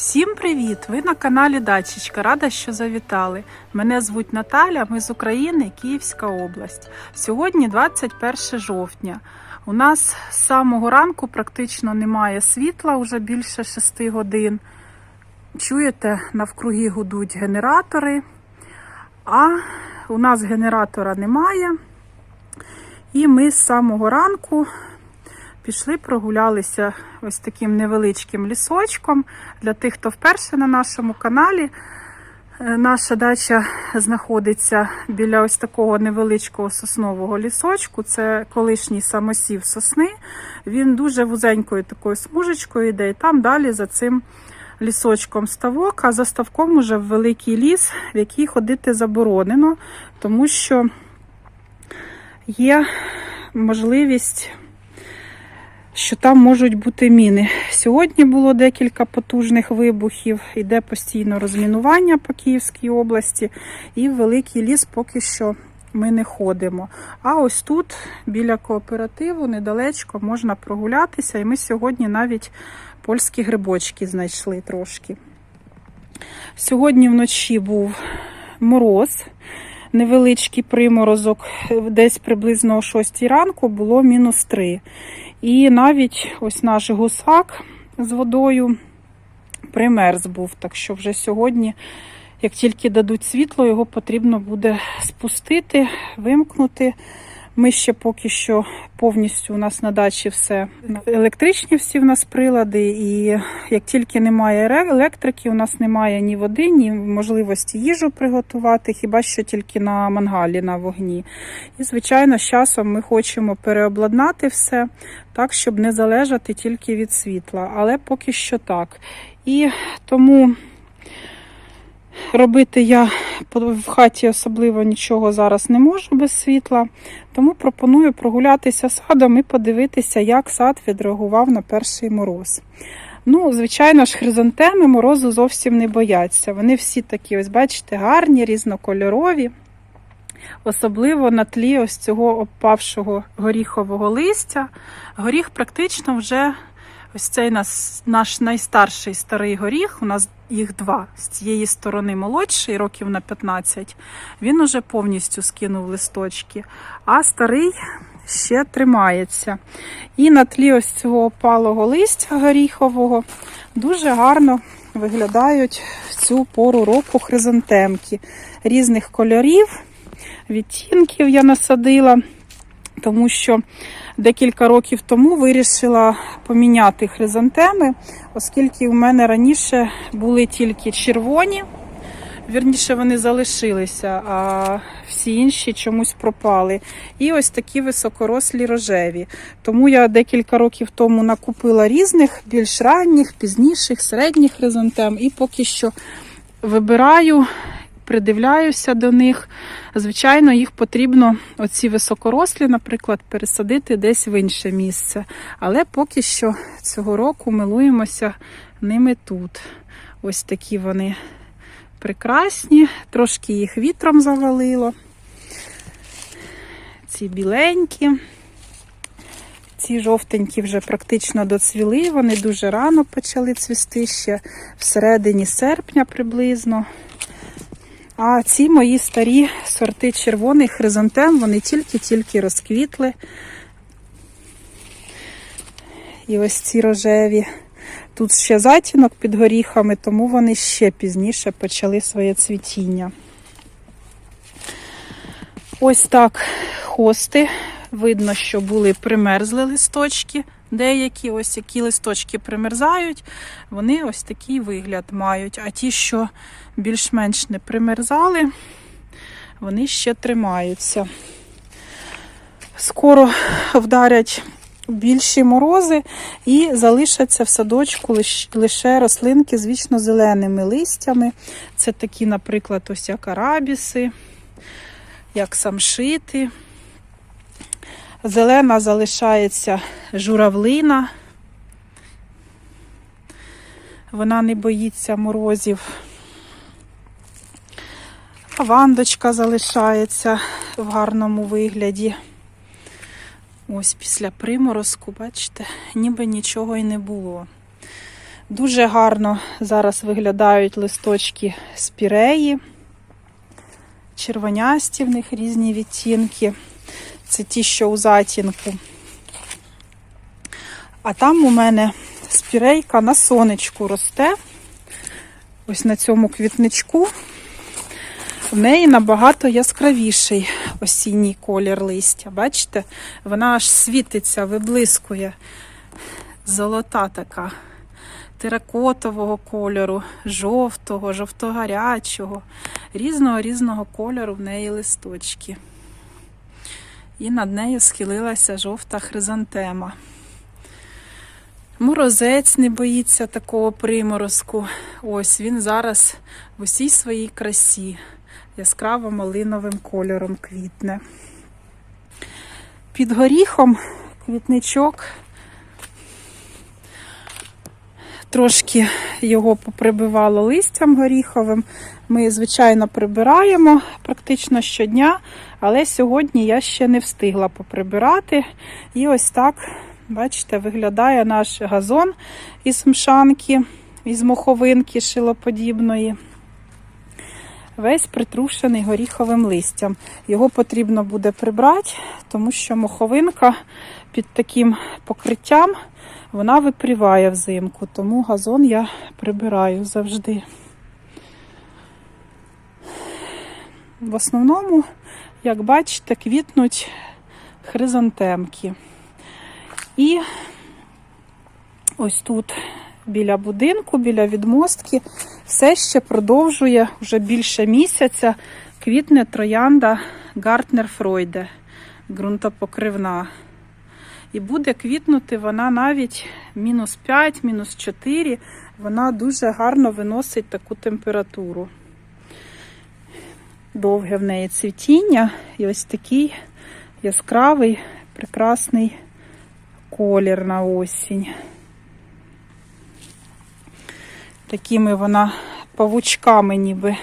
Всім привіт! Ви на каналі Дачечка. Рада, що завітали. Мене звуть Наталя, ми з України, Київська область. Сьогодні 21 жовтня. У нас з самого ранку практично немає світла, вже більше 6 годин. Чуєте, навкруги гудуть генератори, а у нас генератора немає. І ми з самого ранку пішли, прогулялися ось таким невеличким лісочком. Для тих, хто вперше на нашому каналі, е, наша дача знаходиться біля ось такого невеличкого соснового лісочку. Це колишній самосів сосни. Він дуже вузенькою такою смужечкою йде, і там далі за цим лісочком ставок, а за ставком уже великий ліс, в який ходити заборонено, тому що є можливість що там можуть бути міни. Сьогодні було декілька потужних вибухів, йде постійно розмінування по Київській області, і в великий ліс поки що ми не ходимо. А ось тут, біля кооперативу, недалечко можна прогулятися, і ми сьогодні навіть польські грибочки знайшли трошки. Сьогодні вночі був мороз. Невеличкий приморозок, десь приблизно о 6 ранку було мінус 3. І навіть ось наш гусак з водою примерз був. Так що вже сьогодні, як тільки дадуть світло, його потрібно буде спустити, вимкнути. Ми ще поки що повністю у нас на дачі все електричні всі в нас прилади, і як тільки немає електрики, у нас немає ні води, ні можливості їжу приготувати, хіба що тільки на мангалі на вогні. І, звичайно, з часом ми хочемо переобладнати все так, щоб не залежати тільки від світла. Але поки що так. І тому. Робити я в хаті особливо нічого зараз не можу без світла, тому пропоную прогулятися садом і подивитися, як сад відреагував на перший мороз. Ну, звичайно ж, хризантеми морозу зовсім не бояться. Вони всі такі, ось, бачите, гарні, різнокольорові. Особливо на тлі ось цього обпавшого горіхового листя. Горіх практично вже ось цей наш, наш найстарший старий горіх. У нас їх два з цієї сторони молодший, років на 15. Він уже повністю скинув листочки, а старий ще тримається. І на тлі ось цього опалого листя горіхового дуже гарно виглядають в цю пору року хризантемки різних кольорів, відтінків я насадила, тому що декілька років тому вирішила поміняти хризантеми, оскільки у мене раніше були тільки червоні, вірніше вони залишилися, а всі інші чомусь пропали. І ось такі високорослі рожеві. Тому я декілька років тому накупила різних, більш ранніх, пізніших, середніх хризантем, і поки що вибираю. Придивляюся до них. Звичайно, їх потрібно, оці високорослі, наприклад, пересадити десь в інше місце. Але поки що цього року милуємося ними тут. Ось такі вони прекрасні, трошки їх вітром завалило. Ці біленькі. Ці жовтенькі вже практично доцвіли, вони дуже рано почали цвісти ще всередині серпня приблизно. А ці мої старі сорти червоних хризантем, вони тільки-тільки розквітли. І ось ці рожеві. Тут ще затінок під горіхами, тому вони ще пізніше почали своє цвітіння. Ось так хости. Видно, що були примерзли листочки. Деякі, ось які листочки примерзають, вони ось такий вигляд мають. А ті, що більш-менш не примерзали, вони ще тримаються. Скоро вдарять більші морози і залишаться в садочку лише рослинки з вічно-зеленими листями. Це такі, наприклад, ось як арабіси, як самшити. Зелена залишається журавлина. Вона не боїться морозів. Лавандочка залишається в гарному вигляді. Ось після приморозку, бачите, ніби нічого і не було. Дуже гарно зараз виглядають листочки спіреї, червонясті в них різні відтінки. Це ті, що у затінку. А там у мене спірейка на сонечку росте. Ось на цьому квітничку. В неї набагато яскравіший осінній колір листя. Бачите? Вона аж світиться, виблискує. Золота така, теракотового кольору, жовтого, жовто-гарячого, різного різного кольору в неї листочки. І над нею схилилася жовта хризантема. Морозець не боїться такого приморозку. Ось він зараз в усій своїй красі, яскраво малиновим кольором квітне. Під горіхом квітничок. Трошки його поприбивало листям горіховим. Ми, звичайно, прибираємо практично щодня, але сьогодні я ще не встигла поприбирати. І ось так, бачите, виглядає наш газон із мшанки, із моховинки шилоподібної. Весь притрушений горіховим листям. Його потрібно буде прибрати, тому що моховинка під таким покриттям вона випріває взимку, тому газон я прибираю завжди. В основному, як бачите, квітнуть хризантемки. І ось тут біля будинку, біля відмостки, все ще продовжує вже більше місяця квітне троянда Гартнер Фройде, ґрунтопокривна. І буде квітнути вона навіть мінус 5, мінус 4. Вона дуже гарно виносить таку температуру. Довге в неї цвітіння і ось такий яскравий, прекрасний колір на осінь. Такими вона павучками ніби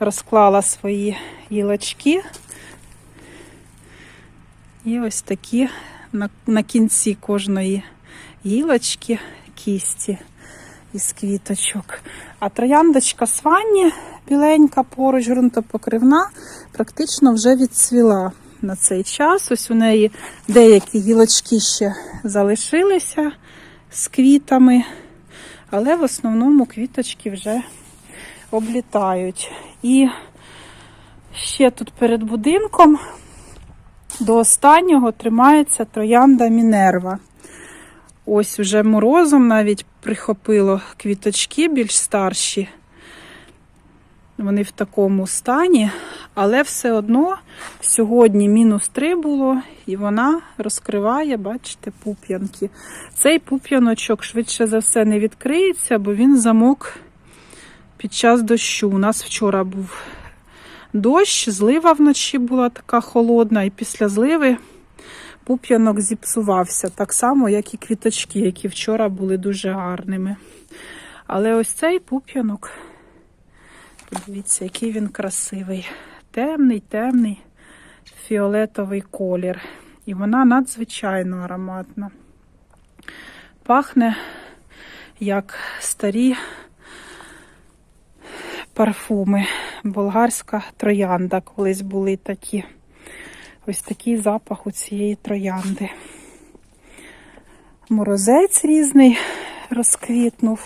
розклала свої гілочки. І ось такі на, на кінці кожної гілочки кісті із квіточок. А трояндочка сванні біленька, поруч ґрунтопокривна, практично вже відцвіла на цей час. Ось у неї деякі гілочки ще залишилися з квітами, але в основному квіточки вже облітають. І ще тут перед будинком до останнього тримається троянда Мінерва. Ось вже морозом навіть прихопило квіточки більш старші. Вони в такому стані, але все одно сьогодні мінус 3 було, і вона розкриває, бачите, пуп'янки. Цей пуп'яночок швидше за все не відкриється, бо він замок під час дощу. У нас вчора був дощ, злива вночі була така холодна, і після зливи пуп'янок зіпсувався, так само, як і квіточки, які вчора були дуже гарними. Але ось цей пуп'янок, подивіться, який він красивий. Темний, темний фіолетовий колір. І вона надзвичайно ароматна. Пахне як старі парфуми. Болгарська троянда. Колись були такі. Ось такий запах у цієї троянди. Морозець різний розквітнув.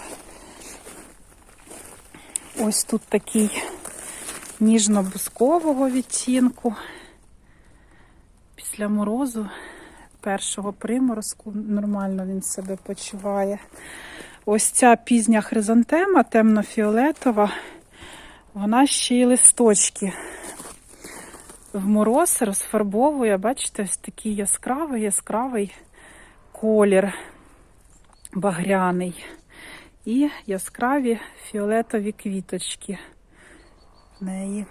Ось тут такий ніжно-бускового відтінку. Після морозу, першого приморозку, нормально він себе почуває. Ось ця пізня хризантема, темно-фіолетова, вона ще й листочки в мороз розфарбовує, бачите, ось такий яскравий, яскравий колір багряний. І яскраві фіолетові квіточки в неї.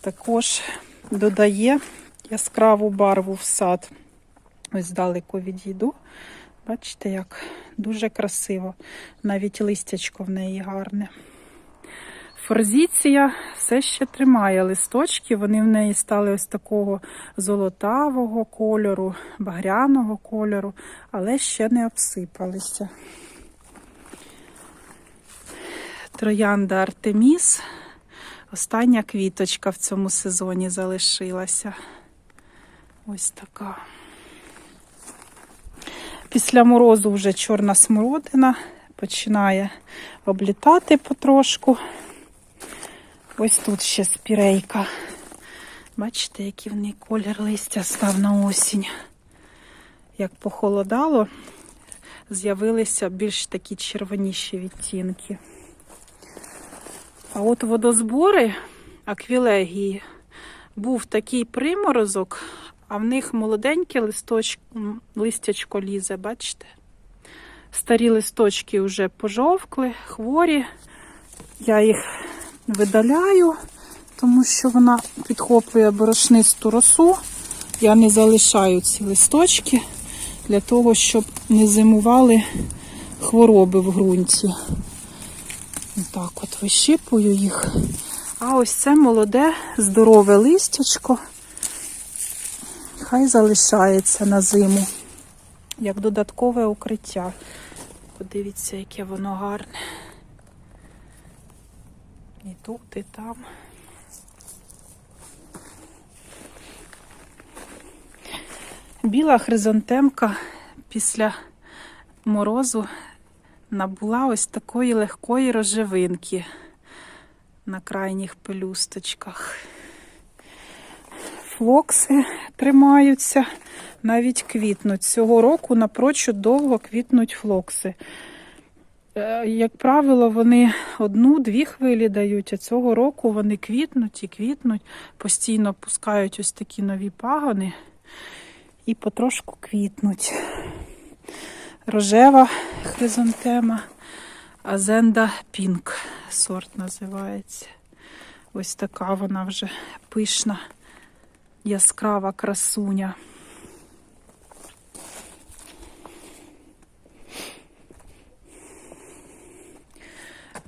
Також додає яскраву барву в сад. Ось здалеку відійду. Бачите, як дуже красиво. Навіть листячко в неї гарне. Форзіція все ще тримає листочки, вони в неї стали ось такого золотавого кольору, багряного кольору, але ще не обсипалися. Троянда Артеміс. Остання квіточка в цьому сезоні залишилася. Ось така. Після морозу вже чорна смородина починає облітати потрошку. Ось тут ще спірейка. Бачите, який в неї колір листя став на осінь. Як похолодало, з'явилися більш такі червоніші відтінки. А от водозбори аквілегії був такий приморозок, а в них молоденьке листоч... листячко лізе, бачите? Старі листочки вже пожовкли, хворі. Я їх видаляю, тому що вона підхоплює борошнисту росу. Я не залишаю ці листочки для того, щоб не зимували хвороби в ґрунті. Так от вищипую їх. А ось це молоде, здорове листячко. Хай залишається на зиму, як додаткове укриття. Подивіться, яке воно гарне. І тут, і там. Біла хризантемка після морозу набула ось такої легкої рожевинки на крайніх пелюсточках. Флокси тримаються, навіть квітнуть. Цього року напрочуд довго квітнуть флокси. Е, Як правило, вони одну-дві хвилі дають, а цього року вони квітнуть і квітнуть, постійно пускають ось такі нові пагони і потрошку квітнуть. Рожева хризантема, Азенда Пінк сорт називається. Ось така вона вже пишна, яскрава красуня.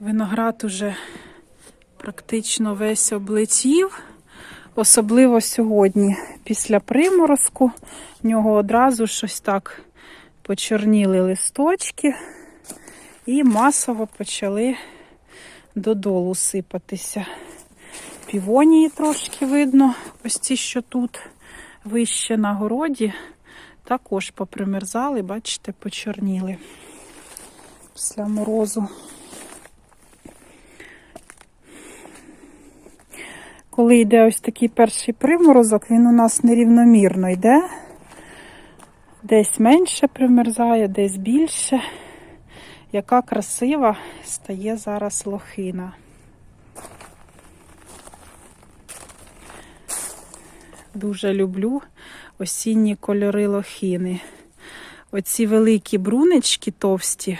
Виноград уже практично весь облетів, особливо сьогодні, після приморозку. В нього одразу щось так почорніли листочки і масово почали додолу сипатися. Півонії трошки видно, ось ці, що тут вище на городі, також попримерзали, бачите, почорніли після морозу. Коли йде ось такий перший приморозок, він у нас нерівномірно йде. Десь менше примерзає, десь більше. Яка красива стає зараз лохина. Дуже люблю осінні кольори лохини. Оці великі брунички товсті,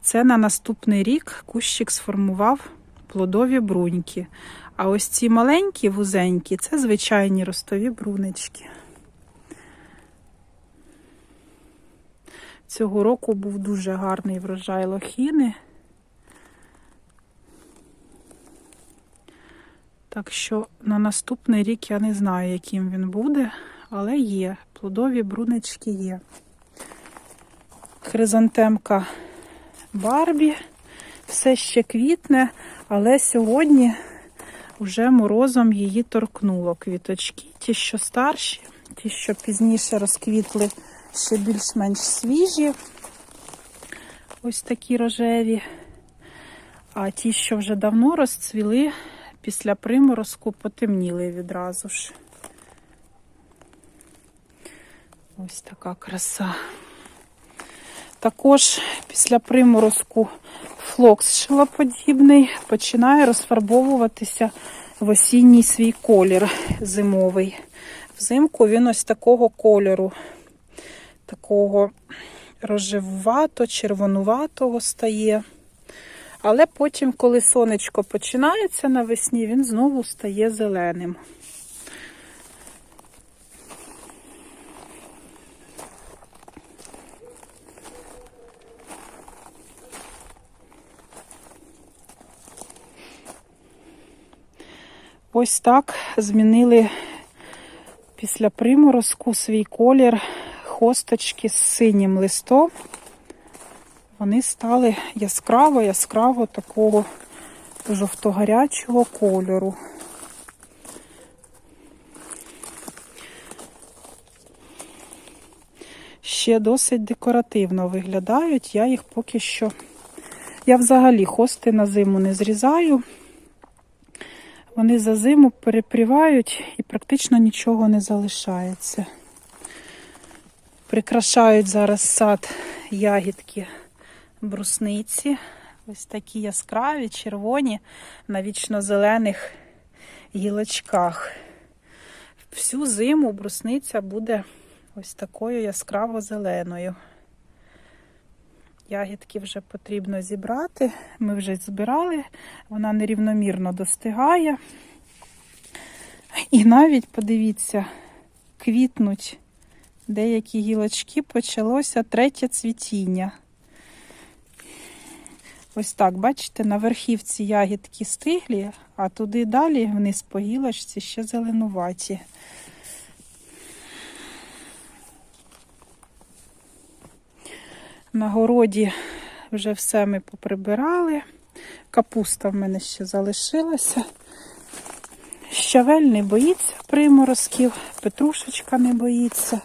це на наступний рік кущик сформував плодові бруньки. А ось ці маленькі вузенькі це звичайні ростові брунички. Цього року був дуже гарний врожай лохіни. Так що на наступний рік я не знаю, яким він буде, але є. Плодові брунички є. Хризантемка Барбі. Все ще квітне, але сьогодні вже морозом її торкнуло квіточки. Ті, що старші, ті, що пізніше розквітли, ще більш-менш свіжі. Ось такі рожеві. А ті, що вже давно розцвіли, після приморозку потемніли відразу ж. Ось така краса. Також після приморозку флокс шилоподібний починає розфарбовуватися в осінній свій колір зимовий. Взимку він ось такого кольору, такого рожевувато, червонуватого стає. Але потім, коли сонечко починається навесні, він знову стає зеленим. Ось так змінили після приморозку свій колір хосточки з синім листом. Вони стали яскраво-яскраво такого жовто-гарячого кольору. Ще досить декоративно виглядають. Я їх поки що. Я взагалі хости на зиму не зрізаю. Вони за зиму перепрівають і практично нічого не залишається. Прикрашають зараз сад ягідки брусниці. Ось такі яскраві, червоні на вічно-зелених гілочках. Всю зиму брусниця буде ось такою яскраво-зеленою. Ягідки вже потрібно зібрати. Ми вже збирали, вона нерівномірно достигає. І навіть, подивіться, квітнуть деякі гілочки, почалося третє цвітіння. Ось так, бачите, на верхівці ягідки стиглі, а туди далі вниз по гілочці ще зеленуваті. На городі вже все ми поприбирали. Капуста в мене ще залишилася. Щавель не боїться приморозків, петрушечка не боїться.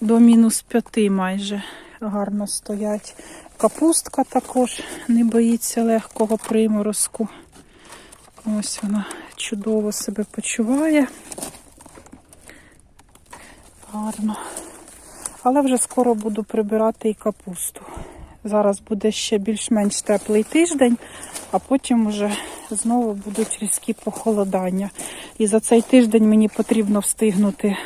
До мінус п'яти майже гарно стоять. Капустка також не боїться легкого приморозку. Ось вона чудово себе почуває. Гарно. Але вже скоро буду прибирати і капусту. Зараз буде ще більш-менш теплий тиждень, а потім вже знову будуть різкі похолодання. І за цей тиждень мені потрібно встигнути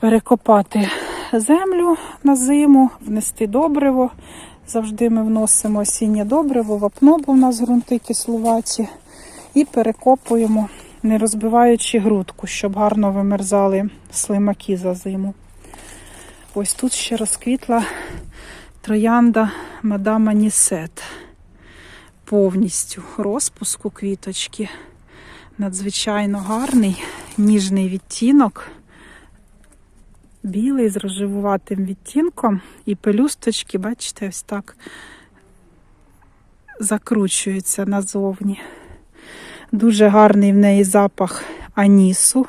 перекопати землю на зиму, внести добриво. Завжди ми вносимо осіннє добриво, вапно, бо в нас ґрунти кислуваті. І перекопуємо, не розбиваючи грудку, щоб гарно вимерзали слимаки за зиму. Ось тут ще розквітла троянда мадама Нісет. Повністю розпуску квіточки. Надзвичайно гарний, ніжний відтінок. Білий з рожевуватим відтінком. І пелюсточки, бачите, ось так закручуються назовні. Дуже гарний в неї запах анісу.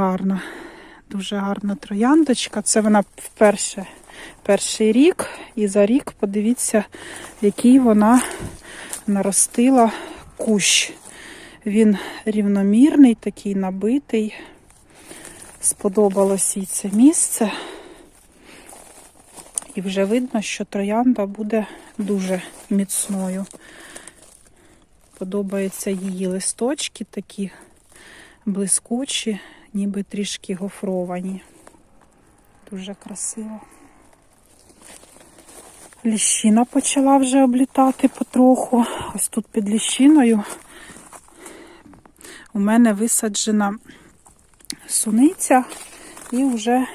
Гарна, дуже гарна трояндочка. Це вона вперше перший рік. І за рік подивіться, який вона наростила кущ. Він рівномірний, такий набитий. Сподобалось їй це місце. І вже видно, що троянда буде дуже міцною. Подобаються її листочки такі блискучі, ніби трішки гофровані. Дуже красиво. Ліщина почала вже облітати потроху. Ось тут під ліщиною у мене висаджена суниця і вже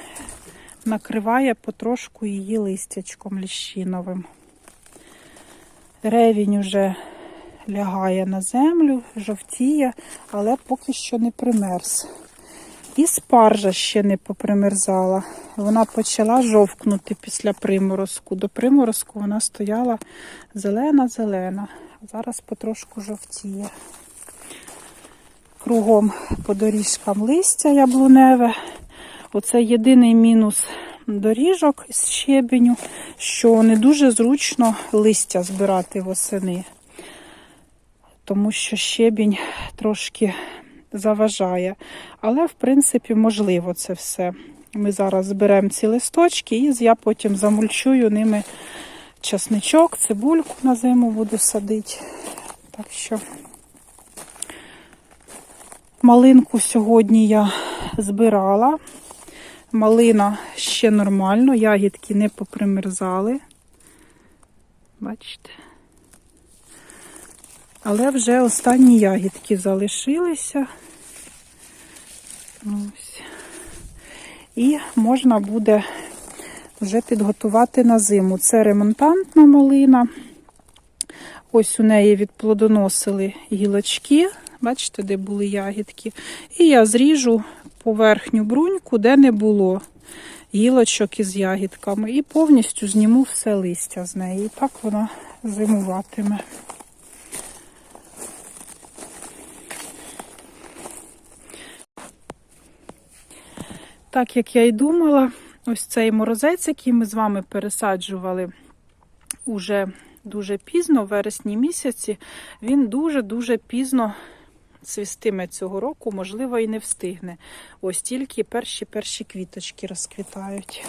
накриває потрошку її листячком ліщиновим. Ревінь уже лягає на землю, жовтіє, але поки що не примерз. І спаржа ще не попримерзала. Вона почала жовкнути після приморозку. До приморозку вона стояла зелена-зелена. Зараз потрошку жовтіє. Кругом по доріжкам листя яблуневе. Оце єдиний мінус доріжок з щебеню, що не дуже зручно листя збирати восени, тому що щебінь трошки заважає. Але, в принципі, можливо це все. Ми зараз зберемо ці листочки і я потім замульчую ними часничок, цибульку на зиму буду садити. Так що малинку сьогодні я збирала. Малина ще нормально, ягідки не попримерзали. Бачите? Але вже останні ягідки залишилися. Ось. І можна буде вже підготувати на зиму. Це ремонтантна малина. Ось у неї відплодоносили гілочки. Бачите, де були ягідки. І я зріжу поверхню бруньку, де не було гілочок із ягідками і повністю зніму все листя з неї. І так вона зимуватиме. Так як я й думала, ось цей морозець, який ми з вами пересаджували уже дуже пізно, в вересні місяці, він дуже-дуже пізно цвістиме цього року, можливо, і не встигне. Ось тільки перші-перші квіточки розквітають.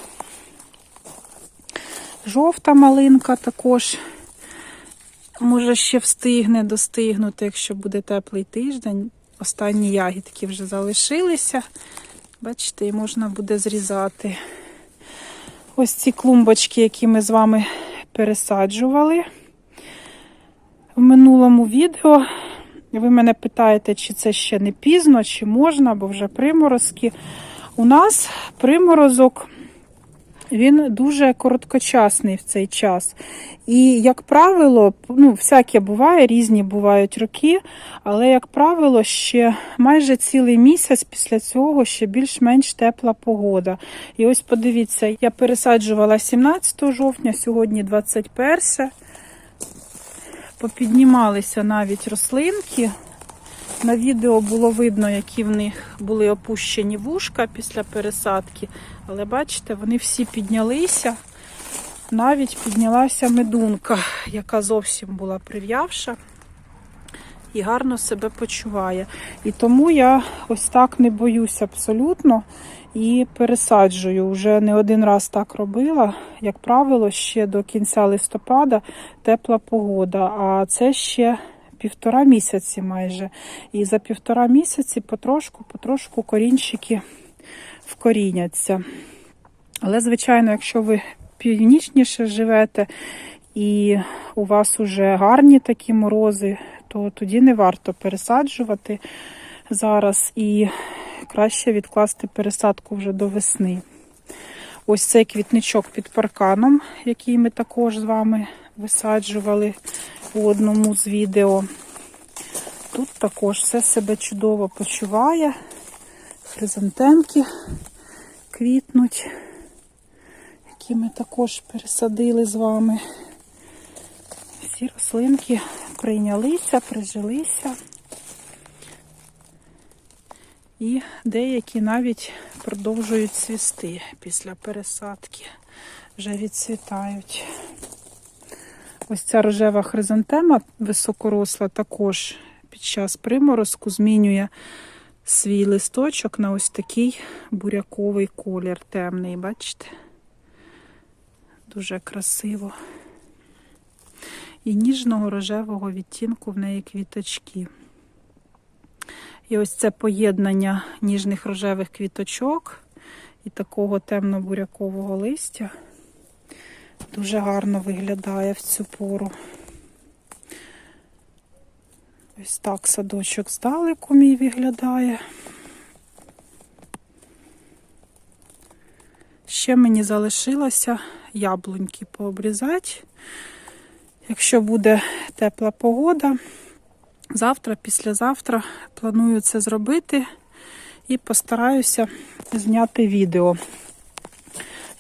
Жовта малинка також може ще встигне достигнути, якщо буде теплий тиждень. Останні ягідки вже залишилися. Бачите, і можна буде зрізати. Ось ці клумбочки, які ми з вами пересаджували в минулому відео. Ви мене питаєте, чи це ще не пізно, чи можна, бо вже приморозки. У нас приморозок, він дуже короткочасний в цей час. І, як правило, ну, всяке буває, різні бувають роки, але, як правило, ще майже цілий місяць після цього ще більш-менш тепла погода. І ось подивіться, я пересаджувала 17 жовтня, сьогодні 21. Попіднімалися навіть рослинки. На відео було видно, які в них були опущені вушка після пересадки. Але бачите, вони всі піднялися. Навіть піднялася медунка, яка зовсім була прив'явша і гарно себе почуває. І тому я ось так не боюся абсолютно і пересаджую. Вже не один раз так робила. Як правило, ще до кінця листопада тепла погода, а це ще півтора місяці майже. І за півтора місяці потрошку-потрошку корінчики вкоріняться. Але, звичайно, якщо ви північніше живете і у вас уже гарні такі морози, то тоді не варто пересаджувати зараз і краще відкласти пересадку вже до весни. Ось цей квітничок під парканом, який ми також з вами висаджували у одному з відео. Тут також все себе чудово почуває. Хризантемки квітнуть, які ми також пересадили з вами. Всі рослинки прийнялися, прижилися. І деякі навіть продовжують цвісти після пересадки, вже відцвітають. Ось ця рожева хризантема високоросла також під час приморозку змінює свій листочок на ось такий буряковий колір темний, бачите? Дуже красиво. І ніжного рожевого відтінку в неї квіточки. І ось це поєднання ніжних рожевих квіточок і такого темно-бурякового листя дуже гарно виглядає в цю пору. Ось так садочок здалеку мій виглядає. Ще мені залишилося яблуньки пообрізати. Якщо буде тепла погода, завтра, післязавтра планую це зробити і постараюся зняти відео.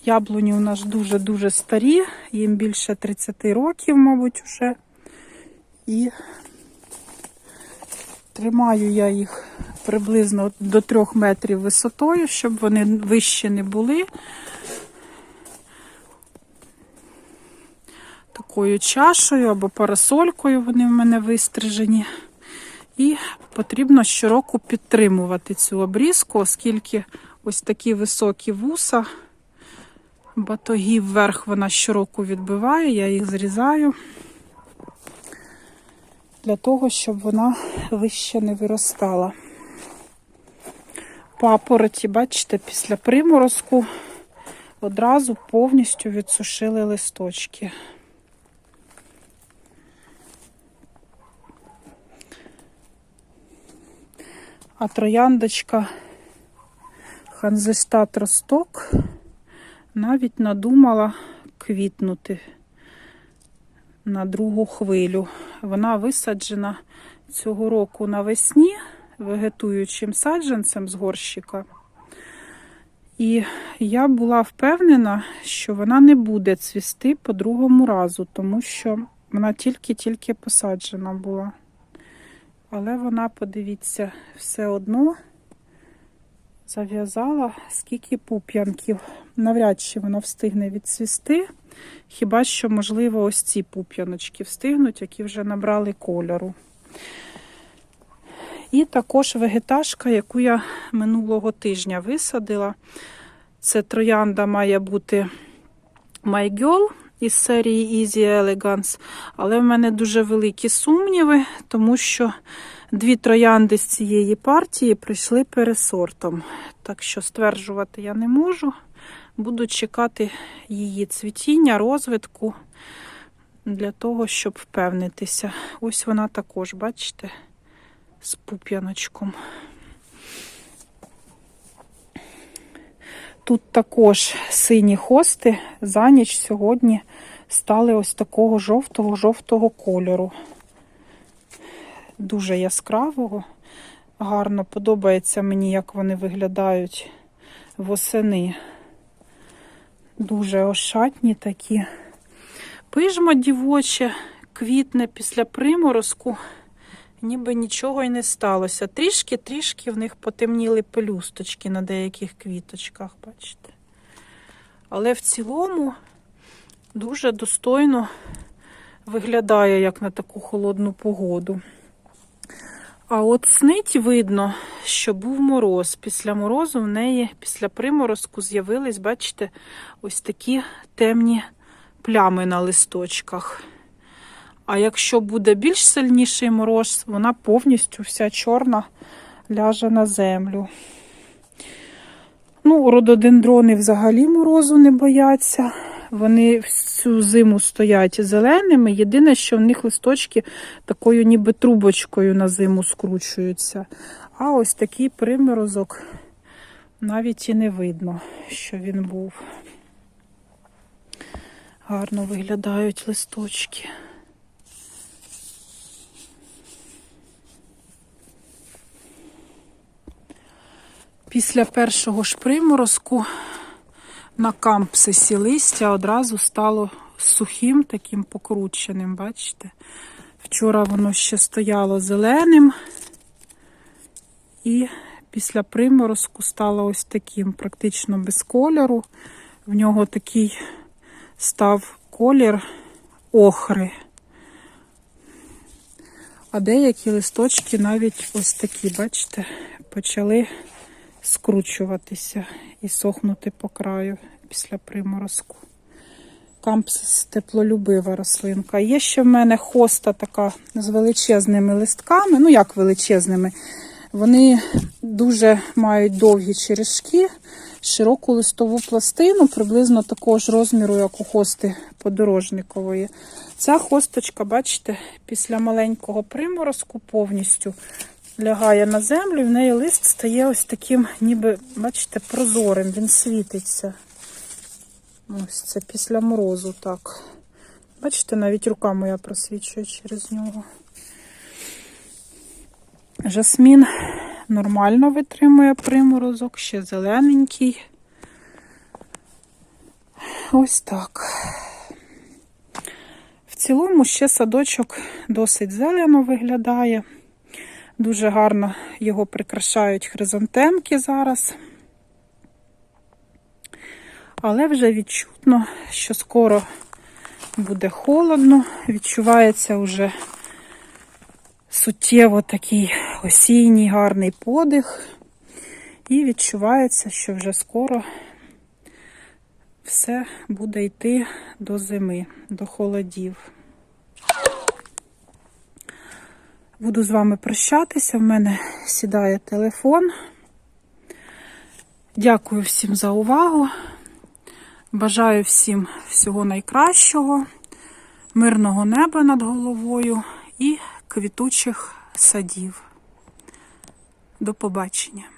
Яблуні у нас дуже-дуже старі, їм більше 30 років, мабуть, уже. І тримаю я їх приблизно до 3 метрів висотою, щоб вони вище не були. Такою чашею або парасолькою вони в мене вистрижені. І потрібно щороку підтримувати цю обрізку, оскільки ось такі високі вуса, батогів вверх вона щороку відбиває, я їх зрізаю для того, щоб вона вище не виростала. Папороті, бачите, після приморозку одразу повністю відсушили листочки. А трояндочка Ханзестат Росток навіть надумала квітнути на другу хвилю. Вона висаджена цього року навесні вегетуючим саджанцем з горщика. І я була впевнена, що вона не буде цвісти по другому разу, тому що вона тільки-тільки посаджена була. Але вона, подивіться, все одно зав'язала скільки пуп'янків. Навряд чи вона встигне відцвісти. Хіба що, можливо, ось ці пуп'яночки встигнуть, які вже набрали кольору. І також вегеташка, яку я минулого тижня висадила. Це троянда має бути My із серії Easy Elegance. Але в мене дуже великі сумніви, тому що дві троянди з цієї партії прийшли пересортом. Так що стверджувати я не можу. Буду чекати її цвітіння, розвитку для того, щоб впевнитися. Ось вона також, бачите, з пуп'яночком. Тут також сині хости за ніч сьогодні стали ось такого жовтого-жовтого кольору. Дуже яскравого. Гарно подобається мені, як вони виглядають восени. Дуже ошатні такі. Пижма дівоче, квітне після приморозку, ніби нічого й не сталося. Трішки-трішки в них потемніли пелюсточки на деяких квіточках, бачите. Але в цілому дуже достойно виглядає, як на таку холодну погоду. А от снить видно, що був мороз. Після морозу в неї, після приморозку, з'явились, бачите, ось такі темні плями на листочках. А якщо буде більш сильніший мороз, вона повністю вся чорна ляже на землю. Ну, рододендрони взагалі морозу не бояться. Вони всю зиму стоять зеленими. Єдине, що в них листочки такою ніби трубочкою на зиму скручуються. А ось такий приморозок навіть і не видно, що він був. Гарно виглядають листочки. Після першого ж приморозку на кампсисі листя одразу стало сухим, таким покрученим, бачите? Вчора воно ще стояло зеленим, і після приморозку стало ось таким, практично без кольору. В нього такий став колір охри. А деякі листочки навіть ось такі, бачите, почали скручуватися і сохнути по краю після приморозку. Кампсис теплолюбива рослинка. Є ще в мене хоста така з величезними листками. Ну, як величезними. Вони дуже мають довгі черешки, широку листову пластину, приблизно такого ж розміру, як у хости подорожникової. Ця хосточка, бачите, після маленького приморозку повністю лягає на землю, і в неї лист стає ось таким, ніби, бачите, прозорим, він світиться. Ось це після морозу так. Бачите, навіть рука моя просвічує через нього. Жасмін нормально витримує приморозок, ще зелененький. Ось так. В цілому ще садочок досить зелено виглядає. Дуже гарно його прикрашають хризантемки зараз. Але вже відчутно, що скоро буде холодно, відчувається вже суттєво такий осінній гарний подих. І відчувається, що вже скоро все буде йти до зими, до холодів. Буду з вами прощатися. В мене сідає телефон. Дякую всім за увагу. Бажаю всім всього найкращого, мирного неба над головою і квітучих садів. До побачення!